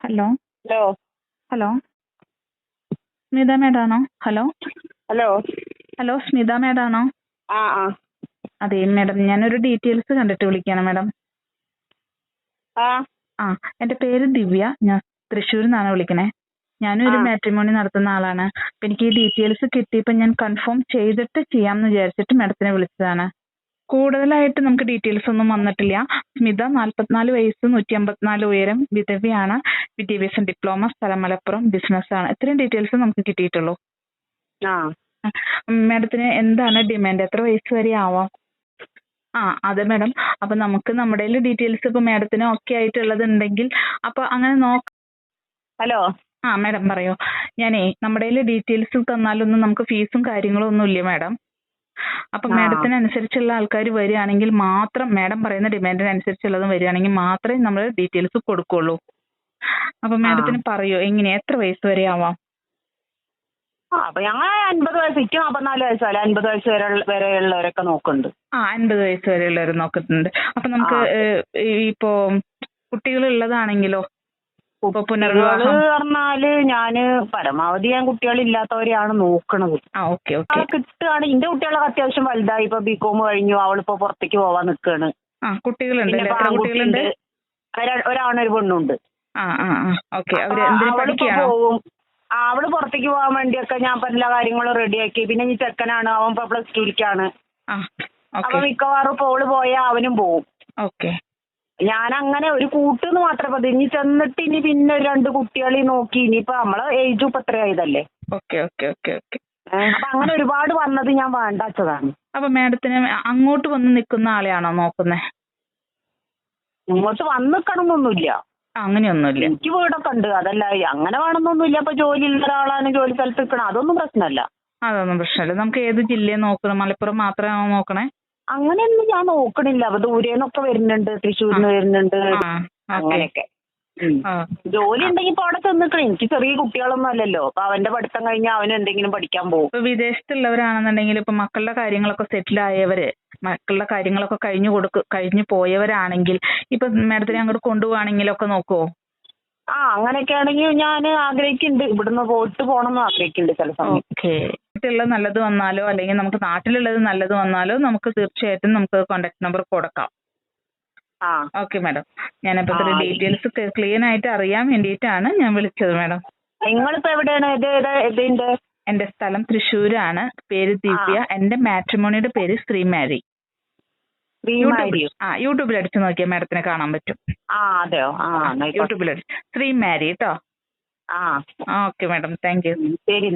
Hello hello hello Smitha മേഡാണോ? Hello hello hello Smitha മേഡാണോ? ആ ആ. അതെ മേഡം ഞാനൊരു ഡീറ്റെയിൽസ് കണ്ടിട്ട് വിളിക്കുകയാണ് മേഡം. ആ. ആ എന്റെ പേര് ദിവ്യ ഞാൻ തൃശ്ശൂരിൽ നിന്നാണ് വിളിക്കണേ. ഞാനും ഒരു. മാട്രിമോണി നടത്തുന്ന ആളാണ്. അപ്പൊ എനിക്ക് ഈ ഡീറ്റെയിൽസ് കിട്ടിയപ്പോൾ ഞാൻ കൺഫേം ചെയ്തിട്ട് ചെയ്യാമെന്ന് വിചാരിച്ചിട്ട് മാഡത്തിനെ വിളിച്ചതാണ്. കൂടുതലായിട്ട് നമുക്ക് ഡീറ്റെയിൽസ് ഒന്നും വന്നിട്ടില്ല. സ്മിത നാൽപ്പത്തിനാല് വയസ്സ് നൂറ്റി അമ്പത്തിനാല് ഉയരം വിധവയാണ്. വിദ്യാഭ്യാസം ഡിപ്ലോമ സ്ഥലം മലപ്പുറം ബിസിനസ് ആണ്. ഇത്രയും ഡീറ്റെയിൽസ് നമുക്ക് കിട്ടിയിട്ടുള്ളൂ. ആ. മാഡത്തിന് എന്താണ് ഡിമാൻഡ് എത്ര വയസ്സ് വരെ ആവാം? ആ അതെ മാഡം. അപ്പൊ നമുക്ക് നമ്മുടെ ഡീറ്റെയിൽസ് ഇപ്പൊ മാഡത്തിന് ഓക്കെ ആയിട്ടുള്ളത് ഉണ്ടെങ്കിൽ അപ്പൊ അങ്ങനെ നോക്ക ഹലോ ആ മാഡം പറയൂ. ഞാനേ നമ്മുടെ ഡീറ്റെയിൽസ് തന്നാലൊന്നും നമുക്ക് ഫീസും കാര്യങ്ങളും ഒന്നും ഇല്ല മാഡം? അപ്പൊ. മാഡത്തിന് അനുസരിച്ചുള്ള ആൾക്കാർ വരികയാണെങ്കിൽ മാത്രം മാഡം പറയുന്ന ഡിമാൻഡിനനുസരിച്ചുള്ളതും വരികയാണെങ്കിൽ മാത്രമേ നമ്മൾ ഡീറ്റെയിൽസ് കൊടുക്കുള്ളൂ. അപ്പൊ മാഡത്തിന് പറയോ എങ്ങനെയാ? എത്ര വയസ്സ് വരെ ആവാം? ആ അപ്പൊ ഞങ്ങൾ അൻപത് വയസ്സ് ഇക്ക് നാൽപ്പത്തിനാല് വയസ്സല്ല അൻപത് വയസ്സ് വരെ വരെയുള്ളവരൊക്കെ നോക്കുന്നുണ്ട്. ആ അൻപത് വയസ്സ് വരെയുള്ളവർ നോക്കുന്നുണ്ട്. അപ്പൊ നമുക്ക് ഇപ്പോ കുട്ടികൾ ഉള്ളതാണെങ്കിലോ ഇപ്പൊ കുട്ടികൾ പുനർവിവാഹം പറഞ്ഞാൽ ഞാൻ പരമാവധി ഞാൻ കുട്ടികളില്ലാത്തവരെയാണ് നോക്കണത്. കിട്ടുകയാണ് എന്റെ കുട്ടികളൊക്കെ അത്യാവശ്യം വലുതായി. ഇപ്പൊ ബികോം കഴിഞ്ഞു. അവളിപ്പോ പുറത്തേക്ക് പോവാൻ നിക്കാണ്. കുട്ടികളുണ്ട് കുട്ടികളുണ്ട്? ഒരാ- ഒരാണൊരു പെണ്ണുണ്ട്. പോവും. അവൾ പുറത്തേക്ക് പോകാൻ വേണ്ടിയൊക്കെ ഞാൻ എല്ലാ കാര്യങ്ങളും റെഡിയാക്കി. പിന്നെ ഈ ചെക്കനാണ്. അവൻ ഇപ്പൊ പ്ലസ് ടുവിലേക്കാണ് ആ അപ്പൊ മിക്കവാറും പോൾ പോയാൽ അവനും പോവും. ഞാൻ അങ്ങനെ ഒരു കൂട്ടെന്ന് മാത്രം മതി ഇനി ചെന്നിട്ട് ഇനി പിന്നെ ഒരു രണ്ട് കുട്ടികളെ നോക്കി. ഇനിയിപ്പോ നമ്മളെ ഏജ് ഇപ്പൊ എത്രയായതല്ലേ ഓക്കെ ഓക്കെ ഓക്കെ ഓക്കെ. അപ്പൊ അങ്ങനെ ഒരുപാട് വന്നത് ഞാൻ വേണ്ടാച്ചതാണ്. അപ്പൊ മാഡത്തിന് അങ്ങോട്ട് വന്ന് നിൽക്കുന്ന ആളെയാണോ നോക്കുന്നേ? ഇങ്ങോട്ട് വന്ന് നിൽക്കണമെന്നൊന്നുമില്ല അങ്ങനെയൊന്നുമില്ല. എനിക്ക് വീടൊക്കെ ഉണ്ട്. അതല്ല അങ്ങനെ വേണമെന്നൊന്നുമില്ല. ഇപ്പൊ ജോലി ഉള്ള ഒരാളാണ് ജോലി സ്ഥലത്ത് നിൽക്കണം അതൊന്നും പ്രശ്നമല്ല. അതൊന്നും പ്രശ്നമല്ല. നമുക്ക് ഏത് ജില്ലയെ നോക്കണം? മലപ്പുറം മാത്രമാണോ നോക്കണേ? അങ്ങനെയൊന്നും ഞാൻ നോക്കണില്ല. അപ്പൊ ദൂരെന്നൊക്കെ വരുന്നുണ്ട്. തൃശ്ശൂരിന്ന് വരുന്നുണ്ട്. അങ്ങനെയൊക്കെ. ജോലി ഉണ്ടെങ്കിൽ ഇപ്പൊ അവിടെ ചെന്നിക്കണം എനിക്ക് ചെറിയ കുട്ടികളൊന്നും അല്ലല്ലോ. അപ്പൊ അവന്റെ പഠിത്തം കഴിഞ്ഞാൽ അവൻ എന്തെങ്കിലും പഠിക്കാൻ പോകും. ഇപ്പൊ വിദേശത്തുള്ളവരാണെന്നുണ്ടെങ്കിൽ ഇപ്പൊ മക്കളുടെ കാര്യങ്ങളൊക്കെ സെറ്റിൽ ആയവര് മക്കളുടെ കാര്യങ്ങളൊക്കെ കഴിഞ്ഞു കൊടുക്ക കഴിഞ്ഞു പോയവരാണെങ്കിൽ ഇപ്പൊ മാഡത്തിനെ അങ്ങോട്ട് കൊണ്ടുപോവാണെങ്കിലൊക്കെ നോക്കുവോ ആ അങ്ങനെയൊക്കെ ആണെങ്കിൽ ഞാൻ ആഗ്രഹിക്കുന്നുണ്ട്. ഇവിടുന്ന് പോയിട്ട് പോകണം എന്ന് ആഗ്രഹിക്കുന്നുണ്ട് ചില സമയം. നാട്ടിലുള്ളത് നല്ലത് വന്നാലോ അല്ലെങ്കിൽ നമുക്ക് നാട്ടിലുള്ളത് നല്ലത് വന്നാലോ നമുക്ക് തീർച്ചയായിട്ടും നമുക്ക് കോണ്ടാക്ട് നമ്പർ കൊടുക്കാം. ഓക്കെ മാഡം ഞാൻ ഇത്ര ആ. ഡീറ്റെയിൽസ് ക്ലിയർ ആയിട്ട് അറിയാൻ വേണ്ടിയിട്ടാണ് ഞാൻ വിളിച്ചത് മാഡം നിങ്ങളിപ്പോ എവിടെയാണ്? ഇതിന്റെ എന്റെ സ്ഥലം തൃശ്ശൂരാണ്. പേര് ദിവ്യ. എന്റെ മാട്രിമോണിയുടെ പേര് ശ്രീമാരി ആ യൂട്യൂബിൽ അടിച്ചു നോക്കിയാൽ മാഡത്തിനെ കാണാൻ പറ്റും. യൂട്യൂബിൽ അടിച്ചു. ശ്രീമാരി കേട്ടോ ഓക്കെ മാഡം താങ്ക് യു ശരി